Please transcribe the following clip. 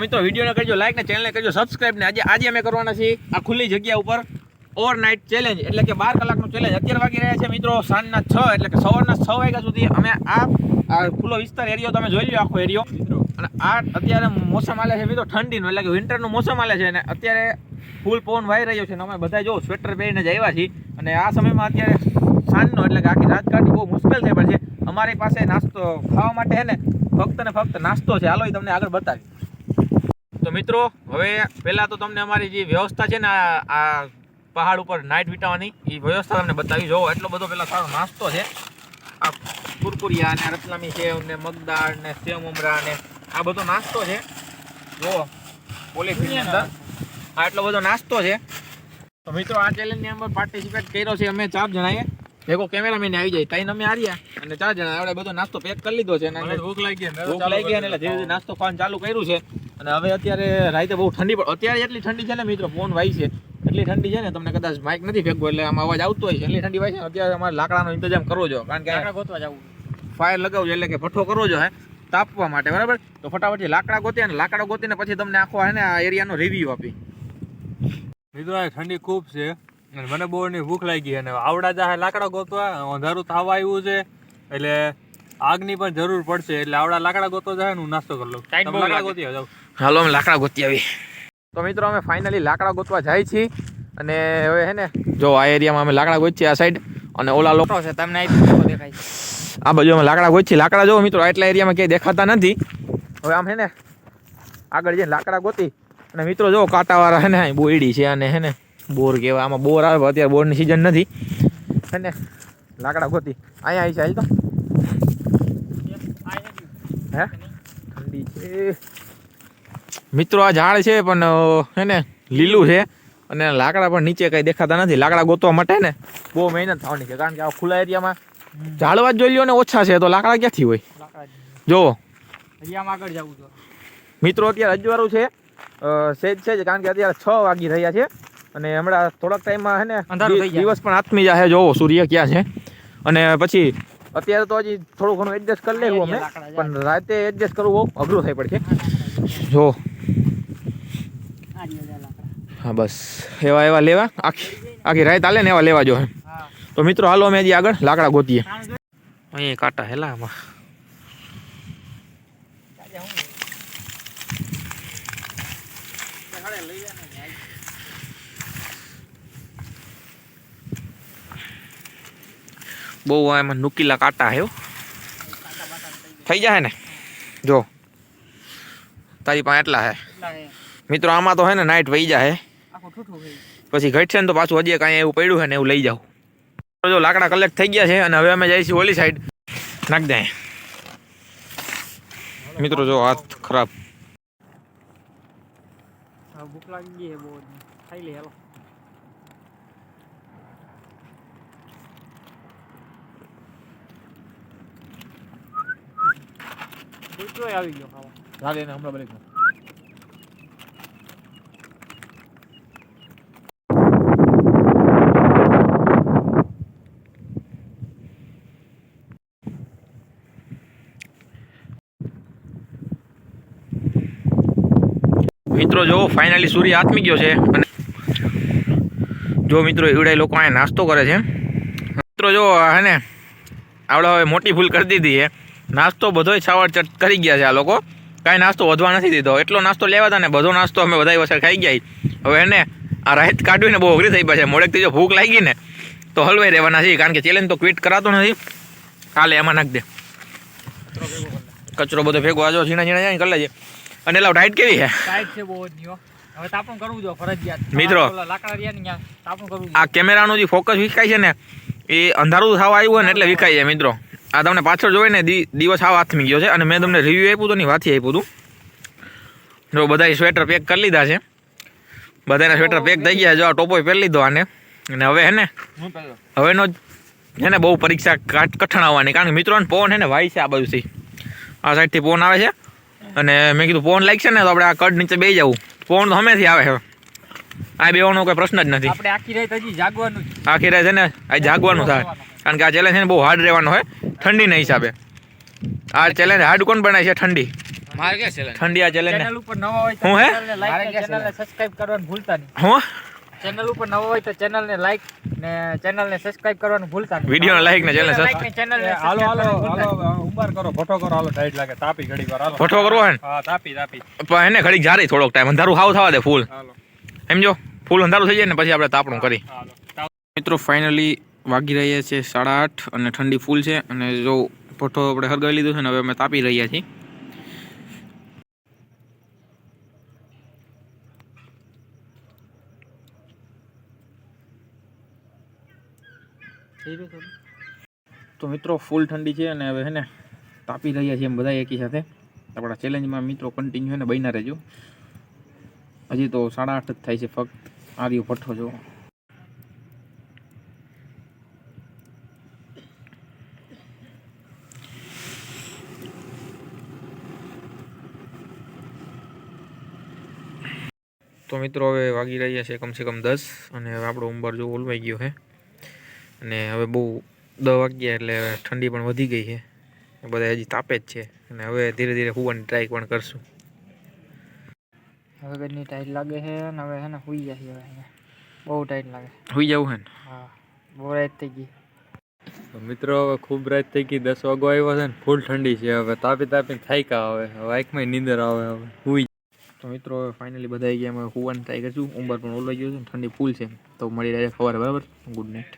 મિત્રો વિડીયોને કરજો લાઈક ને ચેનલને કરજો સબસ્ક્રાઈબ ને. આજે આજે અમે કરવાના છીએ આ ખુલ્લી જગ્યા ઉપર ઓવરનાઇટ ચેલેન્જ એટલે કે બાર કલાકનું ચેલેન્જ અત્યારે વાગી રહ્યા છે મિત્રો સાંજના છ એટલે કે સવારના છ વાગ્યા સુધી અમે આ ખુલ્લો વિસ્તાર એરિયો તમે જોઈ લો આખો એરિયો અને આ અત્યારે મોસમ આલે છે મિત્રો ઠંડીનું એટલે કે વિન્ટરનું મોસમ આલે છે. અને અત્યારે ફૂલ પવન વાઈ રહ્યો છે. અને અમે બધા જો સ્વેટર પહેરીને જ આવ્યા છીએ. અને આ સમયમાં અત્યારે સાંજનો એટલે કે આખી રાત કાઢવી બહુ મુશ્કેલ થઈ પડશે અમારી પાસે નાસ્તો ખાવા માટે છે ને ફક્ત ને ફક્ત નાસ્તો છે. હાલો એ તમને આગળ બતાવી મિત્રો હવે પહેલાં તો તમને અમારી જે વ્યવસ્થા છે ને આ પહાડ ઉપર નાઇટ વિટાવાની એ વ્યવસ્થા તમને બતાવી. જોવો એટલો બધો પહેલાં સારો નાસ્તો છે. આ કુરકુરિયા ને રતલામી સેવ ને મગદાળ ને સેવ ઉમરા ને આ બધો નાસ્તો છે. જુઓ પોલીસની અંદર. આ એટલો બધો નાસ્તો છે. તો મિત્રો આ ચેલેન્જની અંદર પાર્ટિસિપેટ કર્યો છે અમે ચાર જણાએ. ભેગો કેમેરામેન આવી જાય. ત્રણ અમે હાર્યા અને ચાર જણા આપણે બધો નાસ્તો પેક કરી લીધો છે. અને ભૂખ લાગી ભૂખ લાગી ગઈ ને એટલે ધીરે ધીરે નાસ્તો ખાવાનું ચાલુ કર્યું છે. અને હવે અત્યારે રાતે બહુ ઠંડી પણ અત્યારે એટલી ઠંડી છે ને મિત્રો ફોન વાય છે. એટલી ઠંડી છે ને તમને કદાચ માઇક નથી ફેંકવું એટલે આમાં અવાજ આવતો હોય છે. એટલી ઠંડી વાય છે અત્યારે અમારે લાકડાનો ઇંતજામ કરવો જો કારણ કે ગોતવા જવું. ફાયર લગાવજો એટલે કે ભઠ્ઠો કરવો જો હે. તાપવા માટે બરાબર? તો ફટાફટ લાકડા ગોતી ને લાકડા ગોતીને પછી તમને આખો હે ને આ એરિયાનો રિવ્યુ આપી. મિત્રો આ ઠંડી ખૂબ છે. અને મને બહુ ની ભૂખ લાગી અને આવડા જાહે લાકડા ગોતવા અંધારું થવા આવ્યું છે એટલે આગની પણ જરૂર પડશે. એટલે આવડા લાકડા ગોતવા જાય હું નાસ્તો કરી લઉં. લાકડા. ગોતી જાવ હાલો અમે લાકડા ગોતી આવી. તો મિત્રો અમે ફાઇનલી લાકડા ગોતવા જાય છીએ. અને હવે હે ને જો આ એરિયામાં અમે લાકડા ગોતીએ આ સાઈડ અને ઓલા લોકો છે તમને દેખાય આ બાજુ અમે લાકડા ગોતી લાકડા જો મિત્રો એટલા એરિયામાં ક્યાંય દેખાતા નથી. હવે આમ હે ને આગળ જઈને લાકડા ગોતી. અને મિત્રો જો કાંટાવાળા હે ને બોયડી છે અને હે ને બોર કહેવાય આમાં બોર આવે અત્યારે બોરની સિઝન નથી. હે ને લાકડા ગોતી. અહીંયા આવી છે હાલ તો. હે? ઠંડી છે. મિત્રો આ ઝાડ છે પણ હે ને લીલું છે. અને લાકડા પણ નીચે કઈ દેખાતા નથી. લાકડા ગોતવા માટે ને બહુ મહેનત થવાની છે. કારણ કે આ ખુલ્લા એરિયામાં ઝાડવા જ જોઈ લ્યો ને ઓછા છે. તો લાકડા ક્યાંથી હોય? જોવો આગળ જવું મિત્રો અત્યારે અજવાળું છે. સેજ છે કારણ કે અત્યારે છ વાગી રહ્યા છે. અને હમણાં થોડાક ટાઈમમાં હે ને દિવસ પણ આત્મી જશે જોવો સૂર્ય ક્યાં છે. અને પછી અત્યારે તો હજી થોડું ઘણું એડજસ્ટ કરી લેવું અમે પણ રાતે એડજસ્ટ કરવું બહુ અઘરું થઈ પડશે. જો હા, બસ એવા એવા લેવા આખી આખી રાત હાલે ને એવા લેવા જો હા તો મિત્રો, હાલો અમે હજી આગળ લાકડા ગોતીએ તાણ જો- અહીંયા કાંટા હેલા આમાં તાજે હું છે? તે હાડે લઈ જા ને ન્યાય. બહુ એમાં નુકીલા કાંટા હે હો. કાંટા બાટા થઈ ગયા. થઈ જાય ને જો તારી પાસે એટલા હે એટલા છે. મિત્રો આમાં તો હે ને નાઇટ વહી જાય આખું પછી ઘટશે ને તો પાછું હજી કાંઈ એવું પડ્યું છે ને એવું લઈ જાઉં. જો લાકડા કલેક્ટ થઈ ગયા છે અને હવે અમે જઈશું ઓલી સાઈડ નાખ દે મિત્રો જો હાથ ખરાબ. ભૂખ લાગી ગઈ બહુ ખાઈ લે હેલો. આવી ગયો ખાવા. ને હમણાં બ્રેક મિત્રો જો ફાઇનલી સૂર્ય આથમી ગયો છે. અને જો મિત્રો એવડા લોકો અહીંયા નાસ્તો કરે છે. મિત્રો જો હે આપણે હવે મોટી ભૂલ કરી દીધી છે. નાસ્તો બધોય ચટ કરી ગયા છે આ લોકો. કાંઈ નાસ્તો વધવા નથી દીધો. એટલો નાસ્તો લેવા ને, બધો નાસ્તો અમે બધા વસર ખાઈ ગયા હવે એને આ રાહત કાઢવીને બહુ અઘરી થઈ પાછી મોડેકથી જો ભૂખ લાગી ને, તો હલવાઈ રહેવાના છે કારણ કે ચેલેન્જ તો ક્વિટ કરાતો નથી. કાલે એમાં નાખ દે. કચરો બધો ભેગો આજો ઝીણા ઝીણા જાય કરી લેજે. અને લાવ ટાઈટ કેવી છે? ટાઈટ છે બહુ જ નિયો હવે તાપણ કરવું જો ફરજિયાત. મિત્રો. તાપણ કરવું આ કેમેરાનું જે ફોકસ વિખાય છે ને એ અંધારું થવા આવ્યું હોય ને એટલે વિખાય છે મિત્રો. આ તમને પાછળ જોઈ ને દિવસ આવા હાથમી ગયો છે અને મેં તમને રિવ્યુ આપ્યું હતું ને વાથી આપ્યું હતું જો બધાએ સ્વેટર પેક કરી લીધા છે. બધાના સ્વેટર પેક થઈ ગયા જો આ ટોપો પહેરી લીધો આને. અને હવે હે ને હવેનો છે ને બહુ પરીક્ષા કઠણ આવવાની. કારણ કે મિત્રોને પવન છે ને વાય છે આ બાજુથી. આ સાઈડથી પવન આવે છે. અને મેં કીધું ફોન લાગશે ને તો આપણે આ કડ નીચે બેસી જવું. ફોન તો હમેથી આવે છે. આ બેવાનો કોઈ પ્રશ્ન જ નથી. આપણે આખી રાત હજી જાગવાનું આખી રાત છે ને આ જાગવાનું થાય. કારણ કે આ ચેલેન્જ છે ને બહુ હાર્ડ રહેવાનું હોય. ઠંડીના હિસાબે. આ ચેલેન્જ હાર્ડ કોણ બનાવે છે? ઠંડી. મારે કે ઠંડી આ ચેલેન્જ ઉપર નવા હોય હું હે? લાઈક ને ચેનલને સબસ્ક્રાઇબ કરવાનું ભૂલતા નહીં. હું? ચેનલ ઉપર નવા હોય તો ચેનલને લાઈક ને ચેનલને સબસ્ક્રાઇબ કરવાનું ભૂલતા નહીં. વિડીયોને લાઈક ને ચેનલ ને channel ને હાલો હાલો હાલો ઉંબાર કરો ફોટો કરો હાલો ટાઈટ લાગે તાપી ઘડી કરો હાલો. ફોટો કરવો હે હા તાપી તાપી. પણ એને ઘડીક જારી થોડોક ટાઈમ અંધારું હાવ થવા દે ફૂલ. હાલો. જો ફૂલ અંધારું થઈ જાય ને પછી આપણે તાપણું કરી. મિત્રો ફાઇનલી વાગી રહ્યા છે સાડા આઠ અને ઠંડી ફૂલ છે અને જો ફોટો આપણે હરગાવી લીધો છે ને હવે અમે તાપી રહ્યા છીએ થઈ રહ્યું થોડું? તો મિત્રો ફૂલ ઠંડી છે અને હવે છે ને તાપી રહ્યા છીએ એમ બધા એકી સાથે. આપણા ચેલેન્જમાં મિત્રો કન્ટિન્યુ ને બન્યા રહેજો. હજી તો સાડા આઠ જ થાય છે ફક્ત. આર્યો ભઠ્ઠો જો તો મિત્રો, હવે વાગી રહ્યા છે કમસે કમ દસ અને હવે આપણો ઉંબર જો ઓલવાઈ ગયો છે અને હવે બહુ દસ વાગ્યા એટલે ઠંડી પણ વધી ગઈ છે. બધા હજી તાપે જ છે. અને હવે ધીરે ધીરે હોવાની ટ્રાય પણ કરશું. હવે ઘરની ટાઈટ લાગે છે ને હવે હે ને હુઈ જાય હવે અહીંયા. બહુ ટાઈટ લાગે. સુઈ જવું હે ને? હા. બહુ રાત થઈ ગઈ. મિત્રો હવે ખૂબ રાત થઈ ગઈ. દસ વાગો આવ્યો છે ને. ફૂલ ઠંડી છે. હવે તાપી તાપી થાયકા આવે હવે આંખમાં નીંદર આવે હવે. હુઈ તો મિત્રો હવે ફાઇનલી બધા ગયા. અમે હોવાની ટ્રાય કરશું. ઉંબર પણ ઓલવાઈ ગયો છે ઠંડી ફૂલ છે. તો મળી રહે સવારે બરાબર? Good night